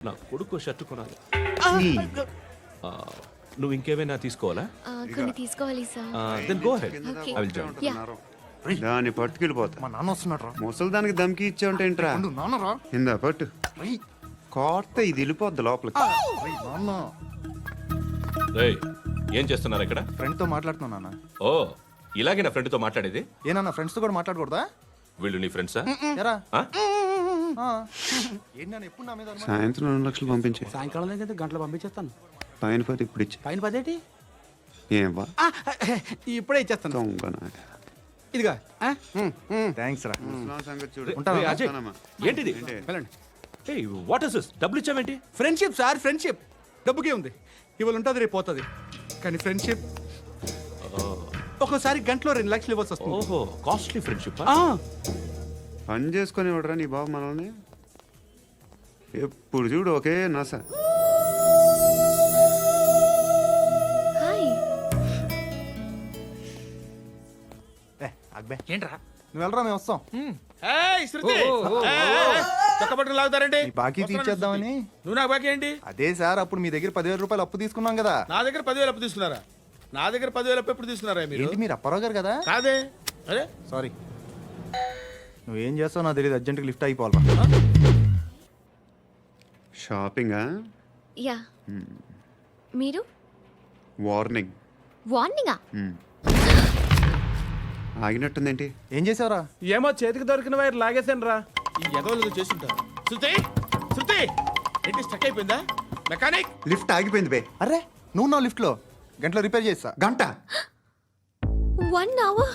నా కొడుకు షర్ట్ కొనాలి. ఆ, నువ్వు ఇంకేమైనా తీసుకోవాలా? ఆ, కొన్ని తీసుకోవాలి sir. Then go head Okay. I will join yeah దాన్ని పట్టుకెళ్ళిపోతా. మా నాన్న వస్తున్నాడు రా. ముసలి దానికి దమ్కి ఇచ్చావుంటేంట్రా ఉండు, నాన్న రా. ఇందా పట్టు. రేయ్, కోర్త ఇది వెళ్ళిపోద్ది లోపలికి. రేయ్, నాన్న. రేయ్ ఏం చేస్తున్నారు ఇక్కడ? ఫ్రెండ్తో మాట్లాడుతున్నా నాన్న. ఓ ఇలాగే నా ఫ్రెండ్తో మాట్లాడేది? ఏనన్నా ఫ్రెండ్స్తో కూడా మాట్లాడకూడదా? వీళ్ళు నీ ఫ్రెండ్సా ఎరా ఆ? సాయంత్రం రెండు లక్షలు పంపించే. సాయంకాలం దగ్గర గంటలు పంపించేస్తాను. పైన పది ఇప్పుడు ఇచ్చే. పైన పదేటి ఏం వా ఆ, ఇప్పుడే ఇచ్చేస్తాను. ఇదిగా థ్యాంక్స్ రా. సంగతి చూడు. ఏంటిది? ఏంటి? వెళ్ళండి. ఏయ్ వాట్ ఇస్ దిస్ డబ్బులు ఇచ్చావేంటి ఫ్రెండ్షిప్ సార్ ఫ్రెండ్షిప్. డబ్బుకే ఉంది. ఇవాళ ఉంటుంది రేపు పోతుంది. కానీ ఫ్రెండ్షిప్ ఒక్కోసారి గంటలో రెండు లక్షలు ఇవ్వాల్సి వస్తుంది. ఓహో కాస్ట్లీ ఫ్రెండ్షిప్ ఆ, పని చేసుకొని ఇవ్వడరా నీ బాబు మనల్ని. ఎప్పుడు చూడు ఒకే నస. ఏంట్రా? నువ్వు వెళ్ళరా మేము వస్తాం. లాగుతారండి బాకీ తీర్చేద్దామని. నువ్వు నాకు బాకీ ఏంటి? అదే సార్ అప్పుడు మీ దగ్గర పదివేల రూపాయలు అప్పు తీసుకున్నాం కదా. నా దగ్గర పదివేలు అప్పు తీసుకున్నారా? నా దగ్గర పదివేలు అప్పు ఎప్పుడు తీసుకున్నారా మీరు? ఏంటి మీరు అప్పారావు గారు కదా? కాదే. అరే. సారీ. నువ్వేం చేస్తావు నాకు తెలియదు. అర్జెంట్గా లిఫ్ట్ అయిపోవాలరా. షాపింగా? యా. మీరు? వార్నింగ్. వార్నింగా? ఆగినట్టుందేంటి? ఏం చేసావురా? ఏమో చేతికి దొరికిన వైర్ లాగేసాను రా ఈ ఎగవలు చేస్తుంటారు శృతి శృతి ఏంటి స్టక్ అయిపోయిందా? మెకానిక్ లిఫ్ట్ ఆగిపోయింది బే. అరే నువ్వు నా లిఫ్ట్లో. గంటలో రిపేర్ చేస్తా. గంట. వన్ అవర్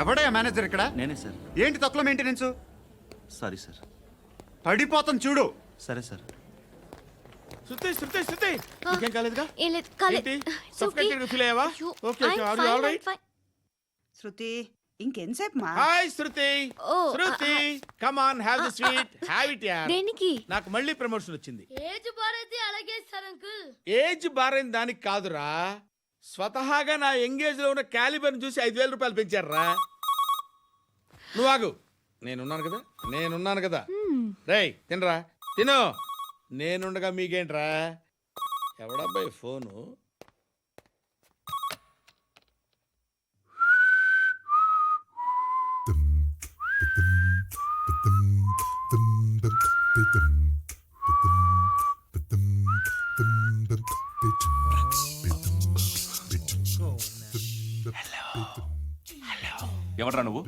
ఎవడయ్యా మేనేజర్ ఇక్కడ? నేనే సార్. ఏంటి తక్కువ మెయింటెనెన్స్ సారీ సార్. పడిపోతాం చూడు. సరే సార్. శృతి శృతి శృతి! ఇంకేం కాలేదుగా? ఏం లేదు కాలేదు ఏంటి? Feel అయ్యావా? అయ్యో. I'm fine, all I'm right? fine. Shruti ఇంకెంతసేపు మా hi Shruti! Shruti come on have the sweet have it యార్ దేనికి? నాకు మళ్ళీ ప్రమోషన్ వచ్చింది. ఏజ్ బారైతే అలాగే సార్ అంకుల్ ఏజ్ బారైన దానికి కాదురా. స్వతహాగా నా ఎంగేజ్లో ఉన్న క్యాలిబర్ చూసి ఐదు వేల రూపాయలు పెంచారా? నువ్వు ఆగు. నేనున్నాను కదా నేనున్నాను కదా. రేయ్ తినరా? తిను. నేనుండగా మీకేంట్రా? ఎవడబ్బాయి ఫోను? ఎవడ్రా నువ్వు?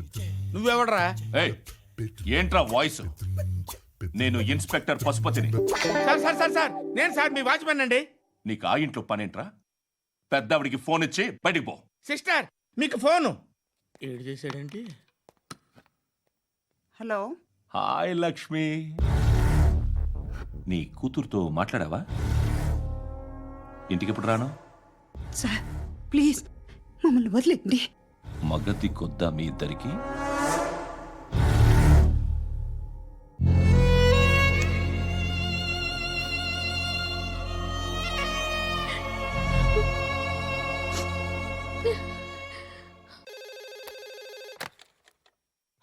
నువ్వెవడరా? ఏయ్ ఏంట్రా వాయిస్? నేను ఇన్స్పెక్టర్ పశుపతిని. సార్ సార్ సార్ సార్ నేను సార్ మీ వాచ్మెన్ అండి. నీకు ఆ ఇంట్లో పనేంట్రా? పెద్దవిడికి ఫోన్ ఇచ్చి బయటికి పో. సిస్టర్ మీకు ఫోను. ఏడు చేశాడేంటి హలో. హాయ్ లక్ష్మి. నీ కూతురుతో మాట్లాడావా? ఇంటికి ఎప్పుడు రాను? సార్ ప్లీజ్ మమ్మల్ని వదిలేండి మగతి కొద్దా మీ ఇద్దరికి?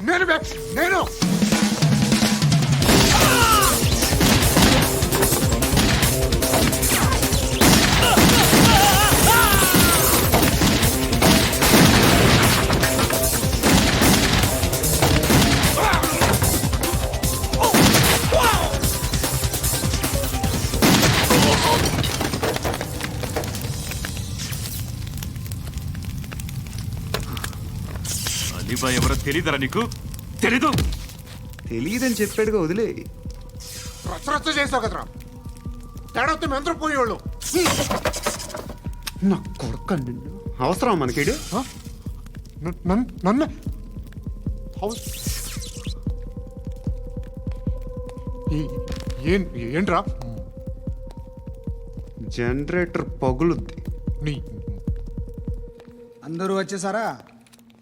నేను నేను బే ఎవరో తెలీదరా నీకు? తెలీదు. తెలియదని చెప్పాడుగా వదిలే. రచ్చ రచ్చ చేసావు కదరా. తేడా వస్తే మెంతరం పోయేవాళ్ళు. నా కొడుకు నిన్ను. అవసరం మనకిడు? నన్ను ఏంట్రా? జనరేటర్ పగులుద్ది. నీ అందరూ వచ్చేసారా?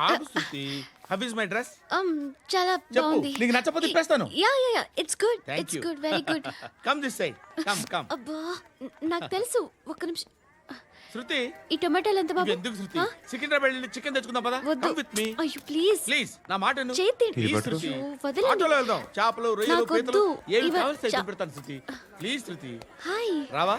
ఆగు Shruti how is my dress um చాలా చెప్పు. బాగుంది. నీకు నచ్చకపోతే తిప్పేస్తాను yeah yeah yeah it's good Thank it's you. Good very good come this side come come అబ్బా నాకు తెలుసు. ఒక్క నిమిషం. శృతి. ఈ టొమాటోలు ఎంత బాబు? ఎందుకు శృతి? ఆ? సికింద్రాబాద్ వెళ్ళి చికెన్ తెచ్చుకుందాం పదా? వద్దు. కమ్ విత్ మీ అయ్యో ప్లీజ్ ప్లీజ్ నా మాట విను. చేతి Please, పట్టు. శృతి. అయ్యో, వదలండి. ఆటోలో వెళ్దాం. చేపలు రొయ్యలు నాకు పీతలు. ఏమి ఇవ- కావాలి చా- పెడతాను శృతి. Please Shruti. హాయ్ రావా?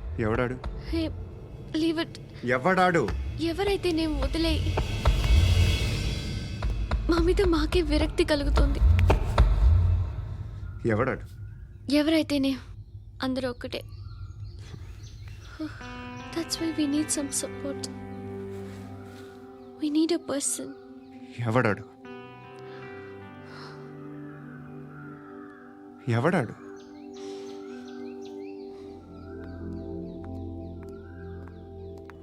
ఎవడాడు? Hey leave it. ఎవడాడు? ఎవరైతే నేను వదిలే మా మీద మాకే విరక్తి కలుగుతుంది. ఎవడాడు? ఎవరైతే నేను అందరూ ఒక్కటే. That's why we need some support we need a person ఎవడాడు? ఎవడాడు?